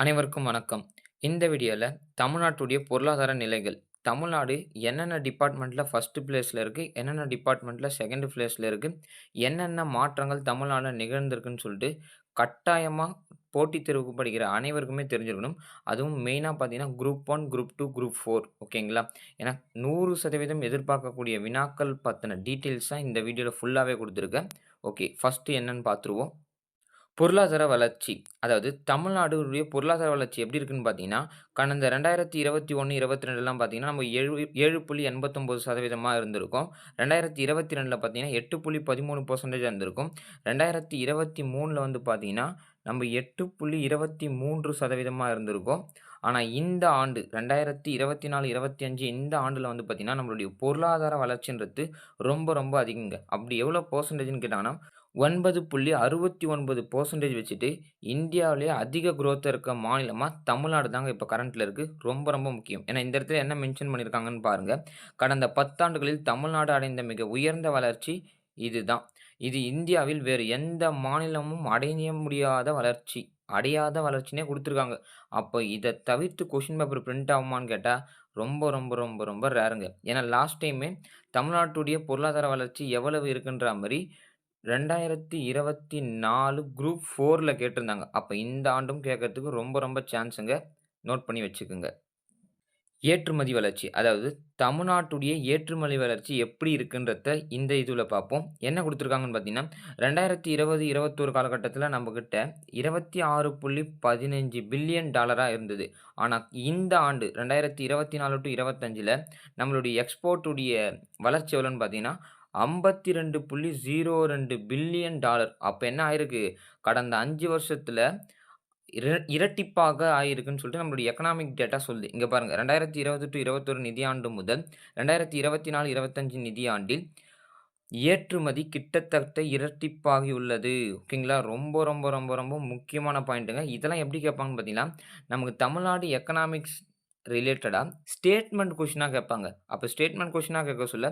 அனைவருக்கும் வணக்கம். இந்த வீடியோவில் தமிழ்நாட்டுடைய பொருளாதார நிலைகள். தமிழ்நாடு என்னென்ன டிபார்ட்மெண்ட்டில் ஃபஸ்ட்டு பிளேஸில் இருக்குது என்னென்ன டிபார்ட்மெண்ட்டில் செகண்ட் பிளேஸில் இருக்குது என்னென்ன மாற்றங்கள் தமிழ்நாட்டில் நிகழ்ந்திருக்குன்னு சொல்லிட்டு கட்டாயமாக போட்டித் தேர்வுக்கு படிக்கிற அனைவருக்குமே தெரிஞ்சிருக்கணும். அதுவும் மெயினாக பார்த்தீங்கன்னா, group one group two group four ஓகேங்களா? ஏன்னா 100% எதிர்பார்க்கக்கூடிய வினாக்கள் பற்றின டீட்டெயில்ஸாக இந்த வீடியோவில் ஃபுல்லாகவே கொடுத்துருக்கேன் ஓகே, ஃபஸ்ட்டு என்னன்னு பார்த்துருவோம். பொருளாதார வளர்ச்சி. அதாவது தமிழ்நாடுடைய பொருளாதார வளர்ச்சி எப்படி இருக்குன்னு பார்த்தீங்கன்னா கடந்த ரெண்டாயிரத்தி இருபத்தி ஒன்று இருபத்தி ரெண்டுலாம் பார்த்தீங்கன்னா நம்ம ஏழு ஏழு புள்ளி எண்பத்தொம்போது சதவீதமாக இருந்திருக்கும். ரெண்டாயிரத்தி இருபத்தி ரெண்டில் பார்த்தீங்கன்னா எட்டு புள்ளி பதிமூணு பர்சன்டேஜ் இருந்திருக்கும். ரெண்டாயிரத்தி இருபத்தி மூணில் வந்து பார்த்தீங்கன்னா நம்ம எட்டு புள்ளி இருபத்தி மூன்று சதவீதமாக இருந்திருக்கும். ஆனால் இந்த ஆண்டு ரெண்டாயிரத்தி இருபத்தி நாலு இருபத்தி அஞ்சு இந்த ஆண்டில் வந்து பார்த்திங்கன்னா நம்மளுடைய பொருளாதார வளர்ச்சின்றது ரொம்ப ரொம்ப அதிகங்க. அப்படி எவ்வளோ பர்சன்டேஜ்னு கேட்டாங்கன்னா 9.69% வச்சுட்டு இந்தியாவிலேயே அதிக குரோத் இருக்க மாநிலமாக தமிழ்நாடு தாங்க இப்போ கரண்ட்டில் இருக்குது ரொம்ப ரொம்ப முக்கியம். ஏன்னா இந்த இடத்துல என்ன மென்ஷன் பண்ணியிருக்காங்கன்னு பாருங்கள் கடந்த பத்தாண்டுகளில் தமிழ்நாடு அடைந்த மிக உயர்ந்த வளர்ச்சி இதுதான். இது இந்தியாவில் வேறு எந்த மாநிலமும் அடைய முடியாத வளர்ச்சி. அடையாத வளர்ச்சினே கொடுத்துருக்காங்க அப்போ இதை தவிர்த்து கொஷின் பேப்பர் பிரிண்ட் ஆகுமான்னு கேட்டால் ரொம்ப ரொம்ப ரொம்ப ரொம்ப ரேருங்க ஏன்னா லாஸ்ட் டைமே தமிழ்நாட்டுடைய பொருளாதார வளர்ச்சி எவ்வளவு இருக்குன்ற மாதிரி 2024 குரூப் 4ல கேட்டிருந்தாங்க. அப்ப இந்த ஆண்டும் கேட்கறதுக்கு ரொம்ப ரொம்ப சான்ஸுங்க. நோட் பண்ணி வச்சுக்கங்க. ஏற்றுமதி வளர்ச்சி. அதாவது தமிழ்நாட்டுடைய ஏற்றுமதி வளர்ச்சி எப்படி இருக்குன்றத இந்த இதுல பார்ப்போம். என்ன குடுத்திருக்காங்கன்னு பார்த்தீங்கன்னா, 2020, 21 காலகட்டத்தில நம்மகிட்ட $26.15 பில்லியன் டாலரா இருந்தது. ஆனா இந்த ஆண்டு 2024 டு 25ல நம்மளுடைய எக்ஸ்போர்ட் உடைய வளர்ச்சி எவ்வளோன்னு பார்த்தீங்கன்னா, $52.02 பில்லியன் டாலர். அப்போ என்ன ஆயிருக்கு? கடந்த அஞ்சு வருஷத்தில் இர இரட்டிப்பாக ஆயிருக்குன்னு சொல்லிட்டு நம்மளுடைய எக்கனாமிக் டேட்டா சொல்லுது. இங்க பாருங்க 2020 டூ 21 நிதியாண்டு முதல் 2024, 25 நிதியாண்டில் ஏற்றுமதி கிட்டத்தட்ட இரட்டிப்பாகி உள்ளது ஓகேங்களா? ரொம்ப ரொம்ப ரொம்ப ரொம்ப முக்கியமான பாயிண்ட்டுங்க. இதெல்லாம் எப்படி கேட்பாங்கன்னு பார்த்தீங்கன்னா, நமக்கு தமிழ்நாடு எக்கனாமிக்ஸ் ரிலேட்டடாக ஸ்டேட்மெண்ட் கொஷினாக கேட்பாங்க. அப்போ ஸ்டேட்மெண்ட் கொஷினாக கேட்க சொல்ல,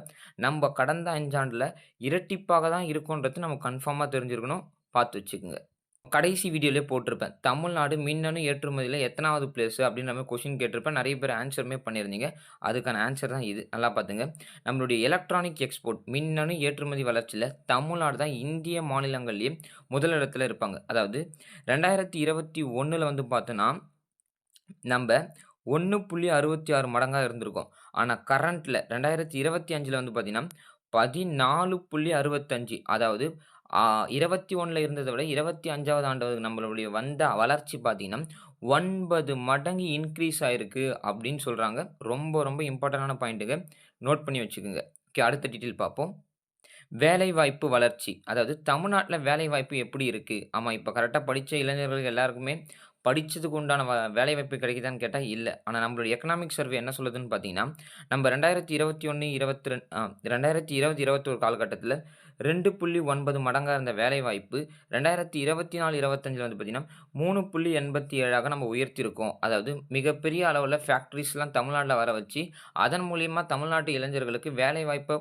நம்ம கடந்த அஞ்சாண்டில் இரட்டிப்பாக தான் இருக்கும்ன்றது நம்ம கன்ஃபார்மாக தெரிஞ்சிருக்கணும். பார்த்து வச்சுக்கோங்க கடைசி வீடியோலே போட்டிருப்பேன். தமிழ்நாடு மின்னணு ஏற்றுமதியில் எத்தனாவது பிளேஸ் அப்படின்ற மாதிரி கொஷின் கேட்டிருப்பேன். நிறைய பேர் ஆன்சருமே பண்ணியிருந்தீங்க. அதுக்கான ஆன்சர் தான் இது. நல்லா பார்த்துங்க. நம்மளுடைய எலக்ட்ரானிக் எக்ஸ்போர்ட் மின்னணு ஏற்றுமதி வளர்ச்சியில் தமிழ்நாடு தான் இந்திய மாநிலங்கள்லேயும் முதலிடத்தில் இருப்பாங்க. அதாவது 2021ல வந்து பார்த்தோன்னா, நம்ம ஒன்று புள்ளி அறுபத்தி ஆறு மடங்காக இருந்திருக்கும் ஆனால் கரண்ட்டில் ரெண்டாயிரத்தி இருபத்தி அஞ்சில் வந்து பார்த்தீங்கன்னா, 14.65 அதாவது இருபத்தி ஒன்றில் இருந்ததை விட 25வது ஆண்டு நம்மளுடைய வந்த வளர்ச்சி பார்த்தீங்கன்னா, ஒன்பது மடங்கு இன்க்ரீஸ் ஆகிருக்கு அப்படின்னு சொல்கிறாங்க ரொம்ப ரொம்ப இம்பார்ட்டண்டான பாயிண்ட்டுங்க. நோட் பண்ணி வச்சுக்கோங்க ஓகே அடுத்த டீட்டெயில் பார்ப்போம். வேலைவாய்ப்பு வளர்ச்சி. அதாவது தமிழ்நாட்டில் வேலைவாய்ப்பு எப்படி இருக்குது ஆமாம் இப்போ கரெக்டாக படித்த இளைஞர்கள் எல்லாருக்குமே படித்ததுக்கு உண்டான வ வேலைவாய்ப்பு கிடைக்குதான்னு கேட்டால் இல்லை ஆனால் நம்மளுடைய எக்கனாமிக் சர்வே என்ன சொல்லுதுன்னு பார்த்தீங்கன்னா, நம்ம ரெண்டாயிரத்தி இருபத்தி ஒன்று இருபத்தி ரெண்டு ரெண்டாயிரத்தி இருபது இருபத்தொரு காலகட்டத்தில் ரெண்டு புள்ளி ஒன்பது மடங்காக இருந்த வேலைவாய்ப்பு 2024, 25ல வந்து பார்த்தீங்கன்னா, 3.87ஆக நம்ம உயர்த்தியிருக்கோம். அதாவது மிகப்பெரிய அளவில் ஃபேக்ட்ரிஸ்லாம் தமிழ்நாட்டில் வர வச்சு, அதன் மூலியமாக தமிழ்நாட்டு இளைஞர்களுக்கு வேலைவாய்ப்பை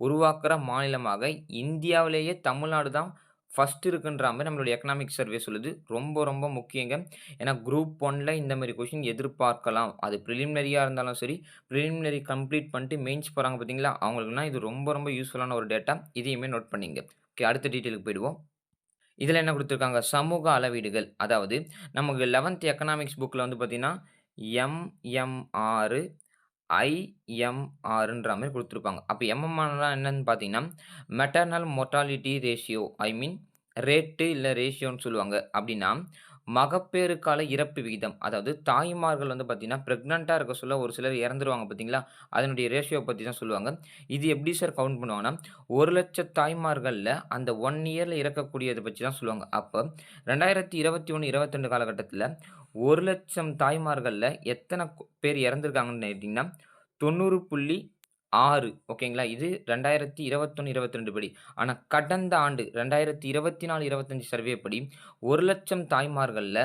உருவாக்குற மாநிலமாக இந்தியாவிலேயே தமிழ்நாடு தான் ஃபஸ்ட் இருக்குன்ற மாதிரி நம்மளுடைய எக்கனாமிக் சர்வே சொல்லுது. ரொம்ப ரொம்ப முக்கியங்க. ஏன்னா குரூப் ஒனில் இந்த மாதிரி கொஷின் எதிர்பார்க்கலாம். அது ப்ரிலிமினரியாக இருந்தாலும் சரி, ப்ரிலிமினரி கம்ப்ளீட் பண்ணிட்டு மெயின்ஸ் போகிறாங்க பார்த்தீங்களா, அவங்களுக்குனா இது ரொம்ப ரொம்ப யூஸ்ஃபுல்லான ஒரு டேட்டா. இதையுமே நோட் பண்ணிங்க. ஓகே அடுத்த டீட்டெயிலுக்கு போயிடுவோம். இதில் என்ன கொடுத்துருக்காங்க சமூக அளவீடுகள். அதாவது நமக்கு 11த் எக்கனாமிக்ஸ் புக்கில் வந்து பார்த்திங்கன்னா எம்.எம்.ஆர், ஐ.எம்.ஆர்ன்ற மாதிரி கொடுத்துருப்பாங்க அப்போ எம்எம்ஆர்லாம் என்னன்னு பார்த்தீங்கன்னா, maternal mortality ratio I mean rate இல்லை ரேஷியோன்னு சொல்லுவாங்க. அப்படின்னா, மகப்பேறு கால இறப்பு விகிதம். அதாவது தாய்மார்கள் வந்து பார்த்தீங்கன்னா, ப்ரெக்னெண்ட்டாக இருக்க சொல்ல ஒரு சிலர் இறந்துருவாங்க பார்த்தீங்களா, அதனுடைய ரேஷியோ பற்றி தான் சொல்லுவாங்க. இது எப்படி சார் கவுண்ட் பண்ணுவாங்கன்னா, ஒரு லட்ச தாய்மார்களில் அந்த ஒன் இயரில் இறக்கக்கூடியதை பற்றி தான் சொல்லுவாங்க. அப்ப 2021, 22 காலகட்டத்தில் ஒரு லட்சம் தாய்மார்களில் எத்தனை பேர் இறந்துருக்காங்கன்னு கேட்டிங்கன்னா தொண்ணூறு புள்ளி ஆறு ஓகேங்களா? இது ரெண்டாயிரத்தி இருபத்தொன்று இருபத்தி ரெண்டு படி. ஆனால் கடந்த ஆண்டு ரெண்டாயிரத்தி இருபத்தி நாலு இருபத்தஞ்சி சர்வே படி ஒரு லட்சம் தாய்மார்களில்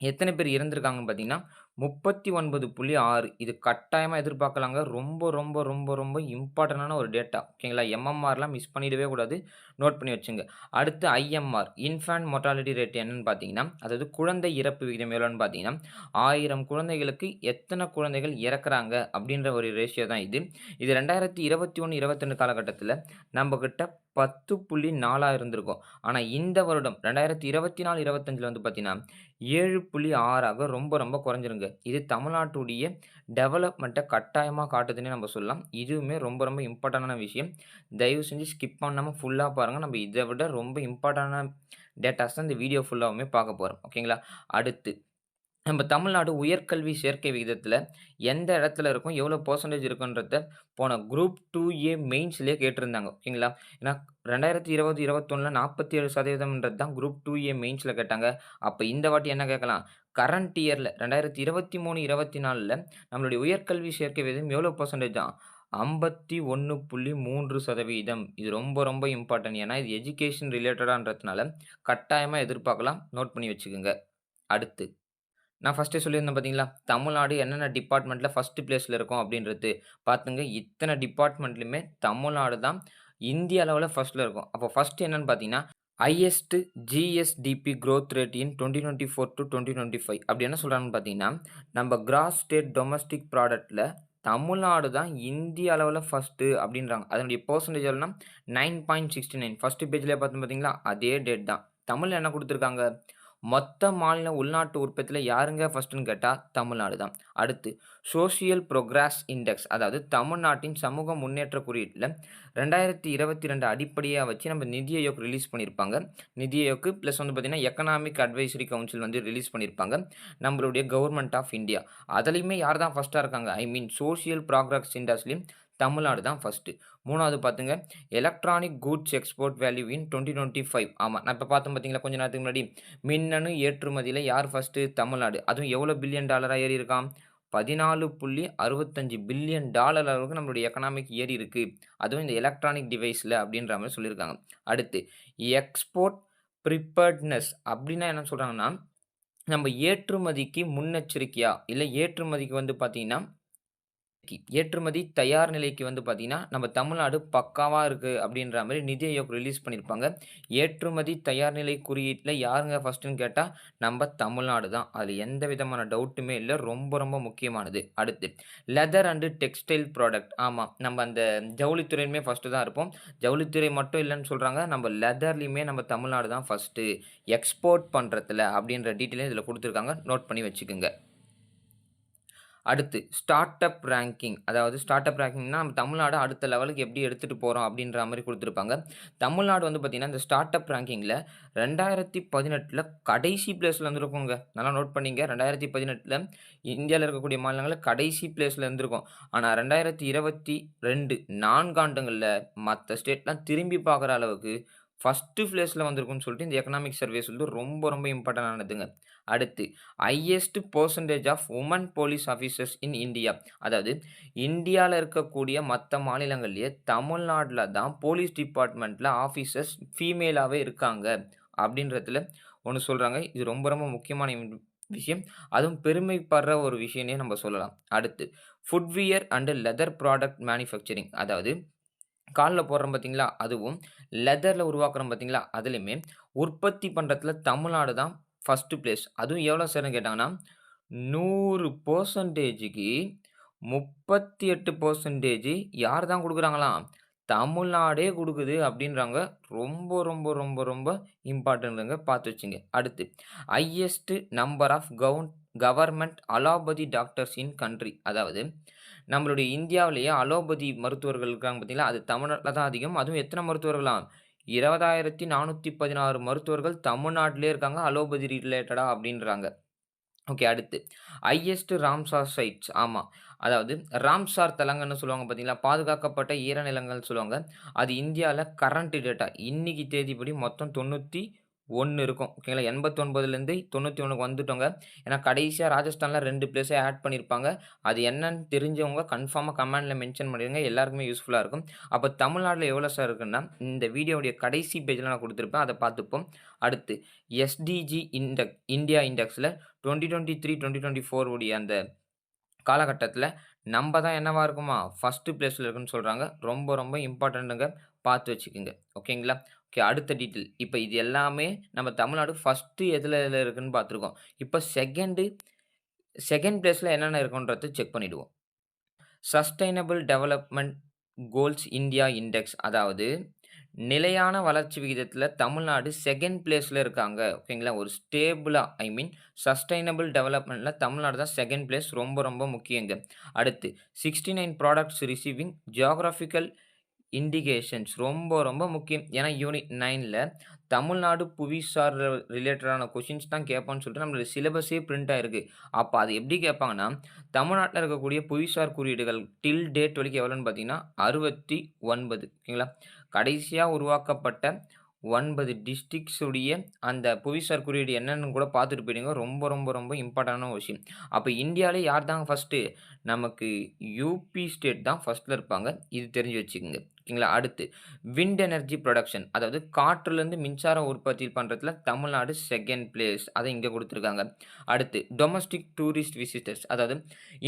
எத்தனை பேர் இறந்துருக்காங்கன்னு பார்த்தீங்கன்னா 39.6 இது கட்டாயமாக எதிர்பார்க்கலாங்க. ரொம்ப, ரொம்ப, ரொம்ப, ரொம்ப இம்பார்ட்டன்டான ஒரு டேட்டா. ஓகேங்களா? எம்எம்ஆர்லாம் மிஸ் பண்ணிடவே கூடாது. நோட் பண்ணி வச்சுங்க. அடுத்து ஐஎம்ஆர் இன்ஃபேண்ட் மொர்டாலிட்டி ரேட் என்னன்னு பார்த்தீங்கன்னா, அதாவது குழந்தை இறப்பு விகிதம் எவ்வளோன்னு பார்த்தீங்கன்னா, ஆயிரம் குழந்தைகளுக்கு எத்தனை குழந்தைகள் இறக்குறாங்க அப்படின்ற ஒரு ரேஷியோ தான் இது. இது ரெண்டாயிரத்தி இருபத்தி ஒன்று இருபத்தெண்டு காலகட்டத்தில் நம்மக்கிட்ட பத்து புள்ளி நாலாக இருந்திருக்கும். ஆனால் இந்த வருடம் 2024, 25ல வந்து பார்த்தீங்கன்னா, 7.6ஆக ரொம்ப, ரொம்ப குறைஞ்சிருங்க. இது தமிழ்நாட்டுடைய டெவலப்மெண்ட்ட கட்டாயமா காட்டுதுன்னே நம்ம சொல்லலாம். இதுவுமே ரொம்ப, ரொம்ப இம்பார்ட்டன்டான விஷயம். தயவு செஞ்சு ஸ்கிப் பண்ணாம ஃபுல்லா பாருங்க. நம்ம இத விட ரொம்ப இம்பார்ட்டன்டான டேட்டாஸ் தான் இந்த வீடியோ ஃபுல்லாவுமே பார்க்க போறோம். ஓகேங்களா? அடுத்து நம்ம தமிழ்நாடு உயர்கல்வி சேர்க்கை விகிதத்தில் எந்த இடத்துல இருக்கும்? எவ்வளோ பர்சன்டேஜ் இருக்குன்றத போன குரூப் டூ ஏ மெயின்ஸ்லேயே கேட்டிருந்தாங்க. ஓகேங்களா? ஏன்னா 2020, 21ல 47% தான் குரூப் டூ ஏ மெயின்ஸில் கேட்டாங்க. அப்போ இந்த வாட்டி என்ன கேட்கலாம்? கரண்ட் இயரில் ரெண்டாயிரத்து இருபத்தி மூணு இருபத்தி நாலில் நம்மளுடைய உயர்கல்வி சேர்க்கை விகிதம் எவ்வளோ பர்சன்டேஜ் தான் ஐம்பத்தி ஒன்று புள்ளி மூன்று சதவீதம் இது ரொம்ப, ரொம்ப இம்பார்ட்டன்ட். ஏன்னா இது எஜுகேஷன் ரிலேட்டடான்றதுனால கட்டாயமாக எதிர்பார்க்கலாம். நோட் பண்ணி வச்சுக்கோங்க அடுத்து நான் ஃபர்ஸ்ட்டே சொல்லியிருந்தேன் பார்த்தீங்களா? தமிழ்நாடு என்னென்ன டிபார்ட்மெண்ட்டில் ஃபஸ்ட்டு பிளேஸில் இருக்கும் அப்படின்றது. பார்த்துங்க இத்தனை டிபார்ட்மெண்ட்லையுமே தமிழ்நாடு தான் இந்திய அளவில் ஃபஸ்ட்டில் இருக்கும். அப்போ ஃபஸ்ட்டு என்னென்னு பார்த்தீங்கன்னா, highest GSDP growth rate in 2024-2025 அப்படி என்ன சொல்கிறாங்கன்னு பார்த்தீங்கன்னா, நம்ம கிராஸ் ஸ்டேட் டொமஸ்டிக் ப்ராடக்ட்டில் தமிழ்நாடு தான் இந்திய அளவில் ஃபஸ்ட்டு அப்படின்றாங்க. அதனுடைய பெர்சன்டேஜ் எவ்வளோனா 9.69 ஃபர்ஸ்ட் பேஜ்லயே பார்த்தோம் பார்த்தீங்களா? அதே டேட் தான். தமிழில் என்ன கொடுத்துருக்காங்க மொத்த மாநில உள்நாட்டு உற்பத்தியில் யாருங்க ஃபஸ்ட்டுன்னு கேட்டால் தமிழ்நாடு தான். அடுத்து சோசியல் ப்ரோக்ராஸ் இண்டெக்ஸ் அதாவது தமிழ்நாட்டின் சமூக முன்னேற்ற குறியீட்டுல 2022 அடிப்படையா வச்சு நம்ம நிதி ஆயோக் ரிலீஸ் பண்ணியிருப்பாங்க. நிதி ஆயோக் ப்ளஸ் வந்து பார்த்தீங்கன்னா, எக்கனாமிக் அட்வைசரி கவுன்சில் வந்து ரிலீஸ் பண்ணியிருப்பாங்க. நம்மளுடைய கவர்மெண்ட் ஆஃப் இந்தியா. அதுலேயுமே யார் தான் ஃபஸ்ட்டாக இருக்காங்க? ஐ மீன் சோசியல் புரோகிரஸ் இண்டெக்ஸ்லேயும் தமிழ்நாடு தான் ஃபர்ஸ்ட்டு. மூணாவது பார்த்துங்க electronic goods export value in 2025 ஆமா. நான் இப்போ பார்த்தோம் பார்த்தீங்களா? கொஞ்சம் நேரத்துக்கு முன்னாடி. மின்னணு ஏற்றுமதியில் யார் ஃபர்ஸ்ட்டு? தமிழ்நாடு. அதுவும் எவ்வளோ பில்லியன் டாலராக ஏறி இருக்கா பதினாலு புள்ளி அறுபத்தஞ்சு பில்லியன் டாலர் அளவுக்கு நம்மளுடைய எக்கனாமிக் ஏறி இருக்குது அதுவும் இந்த எலக்ட்ரானிக் டிவைஸில் அப்படின்ற மாதிரி சொல்லியிருக்காங்க. அடுத்து எக்ஸ்போர்ட் ப்ரிப்பர்ட்னஸ் அப்படின்னா என்ன சொல்கிறாங்கன்னா நம்ம ஏற்றுமதிக்கு முன்னெச்சரிக்கையா, இல்லை ஏற்றுமதிக்கு வந்து பார்த்திங்கன்னா ஏற்றுமதி தயார் நிலைக்கு வந்து பார்த்தீங்கன்னா, நம்ம தமிழ்நாடு பக்காவாக இருக்குது அப்படின்ற மாதிரி நிதி ஆயோக் ரிலீஸ் பண்ணியிருப்பாங்க. ஏற்றுமதி தயார் நிலை குறியீட்டில் யாருங்க ஃபர்ஸ்ட்டுன்னு கேட்டால் நம்ம தமிழ்நாடு தான். அது எந்த விதமான டவுட்டுமே இல்லை ரொம்ப, ரொம்ப முக்கியமானது. அடுத்து லெதர் அண்டு டெக்ஸ்டைல் ப்ராடக்ட் ஆமாம் நம்ம அந்த ஜவுளித்துறையுமே ஃபர்ஸ்ட்டு தான் இருப்போம். ஜவுளித்துறை மட்டும் இல்லைன்னு சொல்கிறாங்க நம்ம லெதர்லேயுமே நம்ம தமிழ்நாடு தான் ஃபர்ஸ்ட்டு. எக்ஸ்போர்ட் பண்ணுறதுல அப்படின்ற டீட்டெயிலும் இதில் கொடுத்துருக்காங்க நோட் பண்ணி வச்சுக்கோங்க அடுத்து ஸ்டார்ட் அப் ரேங்கிங் அதாவது ஸ்டார்ட் அப் ரேங்கிங்னா நம்ம தமிழ்நாடு அடுத்த லெவலுக்கு எப்படி எடுத்துகிட்டு போகிறோம் அப்படின்ற மாதிரி கொடுத்துருப்பாங்க. தமிழ்நாடு வந்து பார்த்தீங்கன்னா, இந்த ஸ்டார்ட் அப் ரேங்கிங்ல 2018ல கடைசி பிளேஸில் இருந்துருக்கோங்க. நல்லா நோட் பண்ணிங்க. ரெண்டாயிரத்தி பதினெட்டில் இந்தியாவில் இருக்கக்கூடிய மாநிலங்களில் கடைசி பிளேஸ்ல இருந்திருக்கும். ஆனா 2022 4 ஆண்டுகள்ல மத்த ஸ்டேட்லாம் திரும்பி பார்க்குற அளவுக்கு ஃபஸ்ட்டு பிளேஸில் வந்திருக்குன்னு சொல்லிட்டு இந்த எக்கனாமிக் சர்வேஸ் வந்து ரொம்ப, ரொம்ப இம்பார்ட்டன்டானதுங்க. அடுத்து highest percentage of woman police officers in India அதாவது இந்தியாவில் இருக்கக்கூடிய மற்ற மாநிலங்கள்லேயே தமிழ்நாட்டில் தான் போலீஸ் டிபார்ட்மெண்ட்டில் ஆஃபீஸர்ஸ் ஃபீமேலாகவே இருக்காங்க. அப்படின்றதுல ஒன்று சொல்கிறாங்க இது ரொம்ப, ரொம்ப முக்கியமான விஷயம். அதுவும் பெருமைப்படுற ஒரு விஷயம்னே நம்ம சொல்லலாம். அடுத்து footwear and leather product manufacturing அதாவது காலில் போடுறோம் பார்த்தீங்களா? அதுவும் லெதரில் உருவாக்குறோம் பார்த்தீங்களா? அதுலேயுமே உற்பத்தி பண்ணுறதுல தமிழ்நாடு தான் ஃபஸ்ட்டு பிளேஸ். அதுவும் எவ்வளோ ஷேர்ன்னு கேட்டாங்கன்னா, நூறு பர்சன்டேஜுக்கு முப்பத்தி எட்டு பர்சன்டேஜ் யார் தான் கொடுக்குறாங்களாம் தமிழ்நாடே கொடுக்குது அப்படின்றாங்க. ரொம்ப, ரொம்ப, ரொம்ப, ரொம்ப இம்பார்ட்டன்ட்ங்க. பார்த்து வச்சுங்க. அடுத்து highest number of gov government allopathy doctors in country அதாவது நம்மளுடைய இந்தியாவிலேயே அலோபதி மருத்துவர்கள் இருக்காங்க பார்த்தீங்களா? அது தமிழ்நாட்டில் தான் அதிகம். அதுவும் எத்தனை மருத்துவர்களாம்? 20,416 மருத்துவர்கள் தமிழ்நாட்டிலே இருக்காங்க. அலோபதி ரிலேட்டடா அப்படின்றாங்க. ஓகே. அடுத்து ஹையஸ்ட் ராம்சார் சைட்ஸ் ஆமாம் அதாவது ராம்சார் தலங்கள்னு சொல்லுவாங்க பார்த்தீங்களா? பாதுகாக்கப்பட்ட ஈரநிலங்கள்னு சொல்லுவாங்க. அது இந்தியாவில் கரண்ட் டேட்டா இன்னைக்கு தேதிப்படி மொத்தம் தொண்ணூற்றி ஒன்று இருக்கும். ஓகேங்களா. 89லேருந்து 91க்கு வந்துட்டோங்க. ஏன்னா கடைசியாக ராஜஸ்தானில் ரெண்டு பிளேஸை ஆட் பண்ணியிருப்பாங்க. அது என்னன்னு தெரிஞ்சவங்க கன்ஃபார்மாக கமெண்டில் மென்ஷன் பண்ணிடுங்க. எல்லாருக்குமே யூஸ்ஃபுல்லாக இருக்கும். அப்போ தமிழ்நாட்டில் எவ்வளோ சார் இருக்குன்னா, இந்த வீடியோவுடைய கடைசி பேஜில் நான் கொடுத்துருப்பேன் அதை பார்த்துப்போம். அடுத்து SDG index India இண்டெக்ஸில் twenty twenty three twenty twenty four உடைய அந்த காலகட்டத்தில் நம்ம தான் என்னவாக இருக்குமா, ஃபஸ்ட்டு பிளேஸில் இருக்குன்னு சொல்கிறாங்க ரொம்ப ரொம்ப இம்பார்ட்டண்ட்டுங்க பார்த்து வச்சுக்கோங்க ஓகேங்களா. ஓகே அடுத்த டீட்டெயில். இப்போ இது எல்லாமே நம்ம தமிழ்நாடு ஃபஸ்ட்டு எதில் எதில் இருக்குன்னு பார்த்துருக்கோம். இப்போ செகண்டு செகண்ட் பிளேஸில் என்னென்ன இருக்குன்றது செக் பண்ணிவிடுவோம் sustainable development goals India index அதாவது நிலையான வளர்ச்சி விகிதத்தில் தமிழ்நாடு செகண்ட் பிளேஸில் இருக்காங்க. ஓகேங்களா. ஒரு ஸ்டேபிளாக ஐ மீன் சஸ்டைனபிள் டெவலப்மெண்ட்டில் தமிழ்நாடு தான் செகண்ட் பிளேஸ் ரொம்ப ரொம்ப முக்கியங்க. அடுத்து 69 ப்ராடக்ட்ஸ் ரிசீவிங் ஜியாகிராஃபிக்கல் இண்டிகேஷன்ஸ் ரொம்ப ரொம்ப முக்கியம். ஏன்னா யூனிட் நைனில் தமிழ்நாடு புவிசார் ரிலேட்டடான கொஷின்ஸ் தான் கேட்போன்னு சொல்லிட்டு நம்மளுடைய சிலபஸே பிரிண்ட் ஆகிருக்கு அப்போ அது எப்படி கேட்பாங்கன்னா, தமிழ்நாட்டில் இருக்கக்கூடிய புவிசார் குறியீடுகள் டில் டேட் வரைக்கும் எவ்வளோன்னு பார்த்தீங்கன்னா, 69 ஓகேங்களா. கடைசியாக உருவாக்கப்பட்ட ஒன்பது டிஸ்ட்ரிக்ஸுடைய அந்த புவிசார் குறியீடு என்னென்னு கூட பார்த்துட்டு போயிடுங்க. ரொம்ப ரொம்ப ரொம்ப இம்பார்ட்டண்டான ஒரு விஷயம். அப்போ இந்தியாவிலே யார் தாங்க ஃபர்ஸ்ட்டு? நமக்கு யூபி ஸ்டேட் தான் ஃபஸ்ட்டில் இருப்பாங்க. இது தெரிஞ்சு வச்சுக்கோங்க ஓகேங்களா. அடுத்து விண்ட் எனர்ஜி ப்ரொடக்ஷன் அதாவது காற்றுலேருந்து மின்சாரம் உற்பத்தி பண்ணுறதுல தமிழ்நாடு செகண்ட் பிளேஸ். அதை இங்கே கொடுத்துருக்காங்க அடுத்து டொமஸ்டிக் டூரிஸ்ட் விசிட்டர்ஸ் அதாவது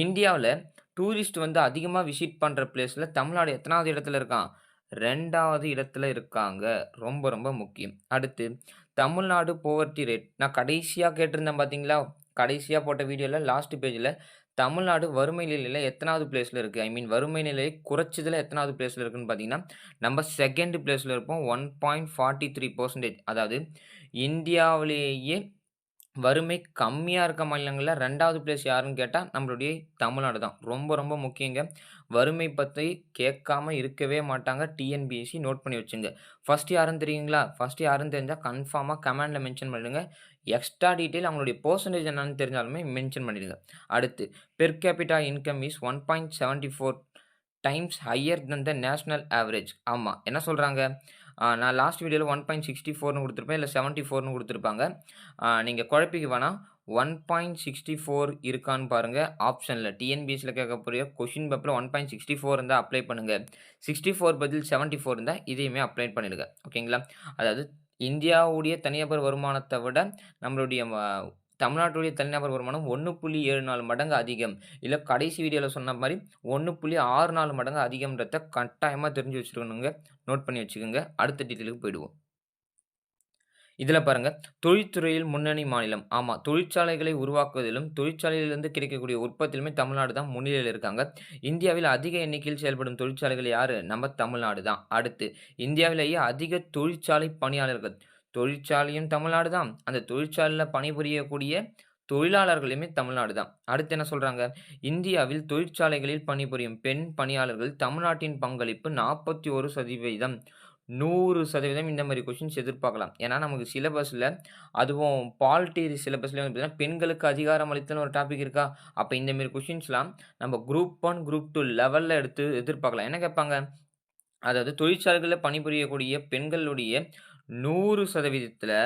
இந்தியாவில் டூரிஸ்ட் வந்து அதிகமாக விசிட் பண்ணுற பிளேஸில் தமிழ்நாடு எத்தனாவது இடத்துல இருக்கான்? ரெண்டாவது இடத்துல இருக்காங்க. ரொம்ப ரொம்ப முக்கியம். அடுத்து தமிழ்நாடு போவர்ட்டி ரேட் நான் கடைசியாக கேட்டிருந்தேன் பார்த்தீங்களா? கடைசியாக போட்ட வீடியோவில் லாஸ்ட் பேஜில் தமிழ்நாடு வறுமை நிலையில் எத்தனாவது பிளேஸில் இருக்குது ஐ மீன் வறுமை நிலையை குறைச்சதில் எத்தனாவது பிளேஸில் இருக்குன்னு பார்த்தீங்கன்னா, நம்ம செகண்ட் பிளேஸில் இருப்போம். 1.43% அதாவது இந்தியாவிலேயே வறுமை கம்மியாக இருக்க மாநிலங்களில் ரெண்டாவது பிளேஸ் யாருன்னு கேட்டால் நம்மளுடைய தமிழ்நாடு தான். ரொம்ப ரொம்ப முக்கியங்க. வறுமை பற்றி கேட்காம இருக்கவே மாட்டாங்க. டிஎன்பிஎஸ்சி நோட் பண்ணி வச்சுங்க. ஃபர்ஸ்ட் யாருன்னு தெரியுங்களா? ஃபர்ஸ்ட் யாருன்னு தெரிஞ்சால் கன்ஃபார்மாக கமெண்டில் மென்ஷன் பண்ணிடுங்க. எக்ஸ்ட்ரா டீட்டெயில் அவங்களுடைய பர்சன்டேஜ் என்னன்னு தெரிஞ்சாலுமே மென்ஷன் பண்ணிடுங்க. அடுத்து per capita income is 1.74 times higher than the national average. ஆமாம் என்ன சொல்கிறாங்க நான் லாஸ்ட் வீடியோவில் ஒன் பாயிண்ட் சிக்ஸ்டி ஃபோர்னு கொடுத்துருப்பேன் இல்லை செவன்ட்டி ஃபோர்னு கொடுத்துருப்பாங்க நீங்கள் குழப்பிக்கு வேணால் ஒன் பாயிண்ட் சிக்ஸ்டி ஃபோர் இருக்கான்னு பாருங்கள் ஆப்ஷனில் டிஎன்பிஎஸ்சில கேட்கக்கூடிய கொஸ்டின் பேப்பர்ல 1.64 இருந்தா அப்ளை பண்ணுங்கள் சிக்ஸ்டி ஃபோர் பதில் செவன்ட்டி ஃபோர் இருந்தால் இதையுமே அப்ளை பண்ணிடுங்க. ஓகேங்களா. அதாவது இந்தியாவுடைய தனிநபர் வருமானத்தை விட நம்மளுடைய தமிழ்நாட்டுடைய தனிநபர் வருமானம் 1.74 மடங்கு அதிகம். இல்லை கடைசி வீடியோவில் சொன்ன மாதிரி ஒன்று புள்ளி ஆறு நாலு மடங்கு அதிகம்ன்றத கட்டாயமாக தெரிஞ்சு வச்சுருக்கணுங்க. நோட் பண்ணி வச்சுக்கோங்க அடுத்த டீட்டெயிலுக்கு போயிடுவோம். இதில் பாருங்கள் தொழில்துறையில் முன்னணி மாநிலம். ஆமாம் தொழிற்சாலைகளை உருவாக்குவதிலும், தொழிற்சாலையிலிருந்து கிடைக்கக்கூடிய உற்பத்தியிலுமே தமிழ்நாடு தான் முன்னிலையில் இருக்காங்க. இந்தியாவில் அதிக எண்ணிக்கையில் செயல்படும் தொழிற்சாலைகள் யாரு? நம்ம தமிழ்நாடு தான். அடுத்து இந்தியாவிலேயே அதிக தொழிற்சாலை பணியாளர்கள். தொழிற்சாலையும் தமிழ்நாடு தான். அந்த தொழிற்சாலையில் பணிபுரியக்கூடிய தொழிலாளர்களுமே தமிழ்நாடு தான். அடுத்து என்ன சொல்கிறாங்க இந்தியாவில் தொழிற்சாலைகளில் பணிபுரியும் பெண் பணியாளர்கள் தமிழ்நாட்டின் பங்களிப்பு நாற்பத்தி ஒரு சதவீதம் 41% 100% இந்த மாதிரி கொஷின்ஸ் எதிர்பார்க்கலாம். ஏன்னா நமக்கு சிலபஸில் அதுவும் பால்டி சிலபஸ்லேயும் வந்து பார்த்தீங்கன்னா, பெண்களுக்கு அதிகாரம் அளித்தல்னு ஒரு டாபிக் இருக்கா? அப்போ இந்தமாரி கொஷின்ஸ்லாம் நம்ம குரூப் ஒன் குரூப் டூ லெவலில் எடுத்து எதிர்பார்க்கலாம். என்ன கேட்பாங்க? அதாவது தொழிற்சாலைகளில் பணிபுரியக்கூடிய பெண்களுடைய நூறு சதவீதத்தில்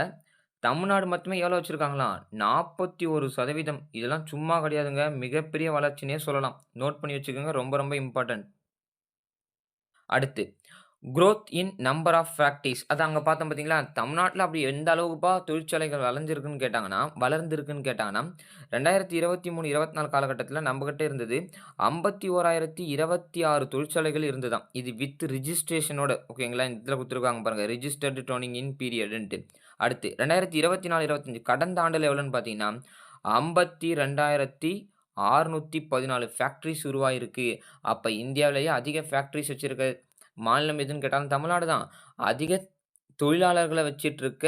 தமிழ்நாடு மட்டுமே எவ்வளோ வச்சிருக்காங்களா நாற்பத்தி ஒரு சதவீதம் இதெல்லாம் சும்மா கிடையாதுங்க. மிகப்பெரிய வளர்ச்சினே சொல்லலாம். நோட் பண்ணி வச்சுக்கோங்க. ரொம்ப ரொம்ப இம்பார்ட்டன்ட். அடுத்து growth in number of factories அது அங்கே பார்த்தோம் பார்த்தீங்களா? தமிழ்நாட்டில் அப்படி எந்த அளவுக்குப்பா தொழிற்சாலைகள் வளர்ந்துருக்குன்னு கேட்டாங்கன்னா வளர்ந்துருக்குன்னு கேட்டாங்கன்னா, 2023, 24 காலகட்டத்தில நம்மகிட்ட இருந்தது 51,026 தொழிற்சாலைகள் இருந்ததாம். இது வித் ரிஜிஸ்ட்ரேஷனோட ஓகேங்களா? இதில் கொடுத்துருக்காங்க பாருங்கள் ரிஜிஸ்டர்டு டோனிங் இன் பீரியடுன்ட்டு அடுத்து 2024, 25 கடந்த ஆண்டில் எவ்வளோன்னு பார்த்தீங்கன்னா, 52,614 ஃபேக்டரிஸ் உருவாயிருக்கு. அப்போ இந்தியாவிலேயே அதிக ஃபேக்ட்ரிஸ் வச்சுருக்க மாநிலம் எதுன்னு கேட்டாலும் தமிழ்நாடு தான். அதிக தொழிலாளர்களை வச்சிட்டு இருக்க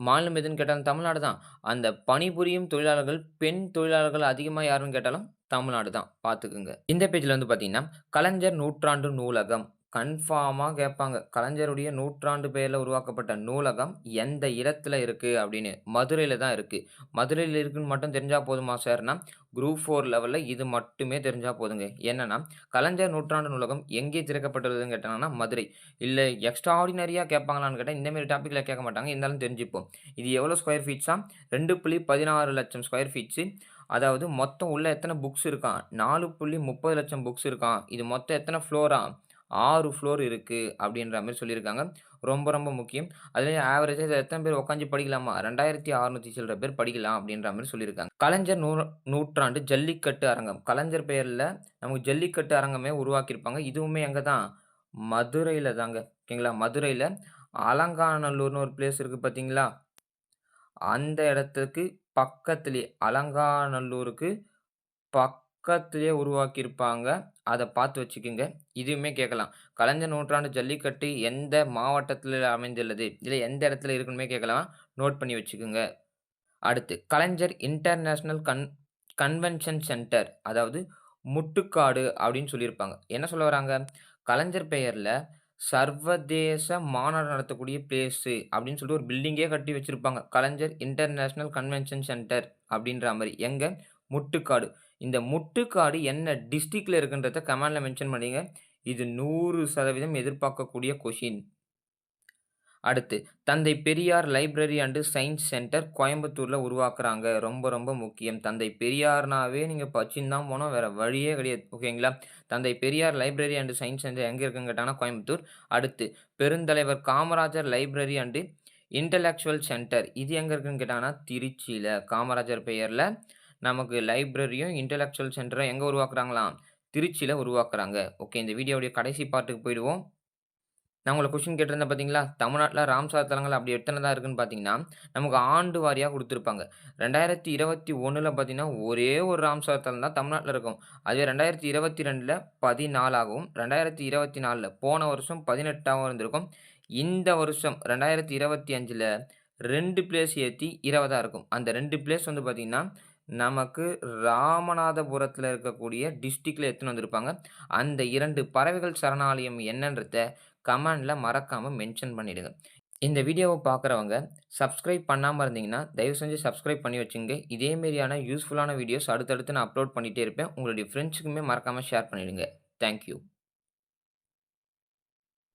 மாநிலம் எதுன்னு கேட்டாலும் தமிழ்நாடு தான். அந்த பணிபுரியும் தொழிலாளர்கள், பெண் தொழிலாளர்கள் அதிகமாக யாருன்னு கேட்டாலும் தமிழ்நாடு தான். பார்த்துக்குங்க இந்த பேஜில் வந்து பார்த்தீங்கன்னா, கலைஞர் நூற்றாண்டு நூலகம். கன்ஃபார்மாக கேட்பாங்க. கலைஞருடைய நூற்றாண்டு பேரில் உருவாக்கப்பட்ட நூலகம் எந்த இடத்துல இருக்குது அப்படின்னு. மதுரையில் தான் இருக்குது மதுரையில் இருக்குன்னு மட்டும் தெரிஞ்சால் போதுமா சார்னா, குரூப் ஃபோர் லெவலில் இது மட்டுமே தெரிஞ்சால் போதுங்க. என்னென்னா கலைஞர் நூற்றாண்டு நூலகம் எங்கே திறக்கப்பட்டுள்ளதுன்னு கேட்டாங்கன்னா, மதுரை. இல்லை எக்ஸ்ட்ரா ஆர்டினரியாக கேட்பாங்களான்னு கேட்டால் இந்தமாரி டாப்பிக்கில் கேட்க மாட்டாங்க. இருந்தாலும் தெரிஞ்சுப்போம். இது எவ்வளோ ஸ்கொயர் ஃபீட்ஸாக ரெண்டு புள்ளி பதினாறு லட்சம் ஸ்கொயர் ஃபீட்ஸு. அதாவது மொத்தம் உள்ள எத்தனை புக்ஸ் இருக்கான் நாலு புள்ளி முப்பது லட்சம் புக்ஸ் இருக்கான் இது மொத்தம் எத்தனை ஃப்ளோரா ஆறு ஃப்ளோர் இருக்குது அப்படின்ற மாதிரி சொல்லியிருக்காங்க. ரொம்ப ரொம்ப முக்கியம். அதுலேயும் ஆவரேஜாக எத்தனை பேர் உட்காந்து படிக்கலாமா 2600 சில்ற பேர் படிக்கலாம் அப்படின்ற மாதிரி சொல்லியிருக்காங்க. கலைஞர் நூ நூற்றாண்டு ஜல்லிக்கட்டு அரங்கம். கலைஞர் பெயரில் நமக்கு ஜல்லிக்கட்டு அரங்கமே உருவாக்கியிருப்பாங்க. இதுவுமே அங்கே தான் மதுரையில் தாங்க. ஓகேங்களா. மதுரையில் அலங்காநல்லூர்னு ஒரு பிளேஸ் இருக்குது பார்த்தீங்களா? அந்த இடத்துக்கு பக்கத்துலேயே அலங்காநல்லூருக்கு பக் பக்கத்துலேயே உருவாக்கியிருப்பாங்க. அதை பார்த்து வச்சுக்கோங்க இதுவுமே கேட்கலாம். கலைஞர் நூற்றாண்டு ஜல்லிக்கட்டு எந்த மாவட்டத்தில் அமைந்துள்ளது? இல்லை எந்த இடத்துல இருக்குன்னு கேட்கலாம். நோட் பண்ணி வச்சுக்கோங்க அடுத்து Kalaignar international con convention centre அதாவது முட்டுக்காடு அப்படின்னு சொல்லியிருப்பாங்க. என்ன சொல்ல வராங்க? கலைஞர் பெயரில் சர்வதேச மாநாடு நடத்தக்கூடிய பிளேஸு அப்படின்னு சொல்லிட்டு ஒரு பில்டிங்கே கட்டி வச்சுருப்பாங்க கலைஞர் இன்டர்நேஷ்னல் கன்வென்ஷன் சென்டர் அப்படின்ற மாதிரி எங்கே முட்டுக்காடு. இந்த முட்டுக்காடு என்ன டிஸ்ட்ரிக்டில் இருக்குன்றத கமெண்டில் மென்ஷன் பண்ணிங்க இது 100% எதிர்பார்க்கக்கூடிய கொஷின் அடுத்து Thanthai Periyar library and science centre கோயம்புத்தூரில் உருவாக்குறாங்க. ரொம்ப ரொம்ப முக்கியம். தந்தை பெரியார்னாவே நீங்கள் படிச்சுன்னு தான் போனோம் வேறு வழியே கிடையாது. ஓகேங்களா. Thanthai Periyar library and science centre எங்கே இருக்குன்னு கேட்டாங்கன்னா கோயம்புத்தூர். அடுத்து Perunthalaivar Kamarajar library and intellectual centre. இது எங்கே இருக்குன்னு கேட்டாங்கன்னா திருச்சியில் காமராஜர் பெயரில் நமக்கு லைப்ரரியும், இன்டலெக்சுவல் சென்டரும் எங்கே உருவாக்குறாங்களாம்? திருச்சியில் உருவாக்குறாங்க. ஓகே. இந்த வீடியோடைய கடைசி பார்ட்டுக்கு போயிடுவோம். நான் உங்களை கொஸ்டின் கேட்டிருந்தேன் பார்த்தீங்களா? தமிழ்நாட்டில் ராம்சார் தலங்கள் அப்படி எத்தன தான் இருக்குன்னு பார்த்தீங்கன்னா, நமக்கு ஆண்டு வாரியாக கொடுத்துருப்பாங்க ரெண்டாயிரத்தி இருபத்தி ஒன்றில் பார்த்தீங்கன்னா, ஒரே ஒரு ராம்சார் தலம் தான் தமிழ்நாட்டில் இருக்கும். அதுவே 2022ல 14 ஆகவும், 2024ல போன வருஷம் 18ஆவும் இருந்திருக்கும். இந்த வருஷம் 2025ல 2 பிளேஸ் ஏற்றி இருபதாக இருக்கும். அந்த ரெண்டு பிளேஸ் வந்து பார்த்தீங்கன்னா, நமக்கு ராமநாதபுரத்தில் இருக்கக்கூடிய டிஸ்ட்ரிக்டில் எடுத்துன்னு வந்திருப்பாங்க. அந்த இரண்டு பறவைகள் சரணாலயம் என்னன்றத கமெண்டில் மறக்காமல் மென்ஷன் பண்ணிவிடுங்க இந்த வீடியோவை பார்க்குறவங்க சப்ஸ்கிரைப் பண்ணாமல் இருந்தீங்கன்னா, தயவு செஞ்சு சப்ஸ்கிரைப் பண்ணி வச்சுங்க இதேமாரியான யூஸ்ஃபுல்லான வீடியோஸ் அடுத்தடுத்து நான் அப்லோட் பண்ணிகிட்டே இருப்பேன். உங்களுடைய ஃப்ரெண்ட்ஸுக்குமே மறக்காமல் ஷேர் பண்ணிடுங்க. Thank you.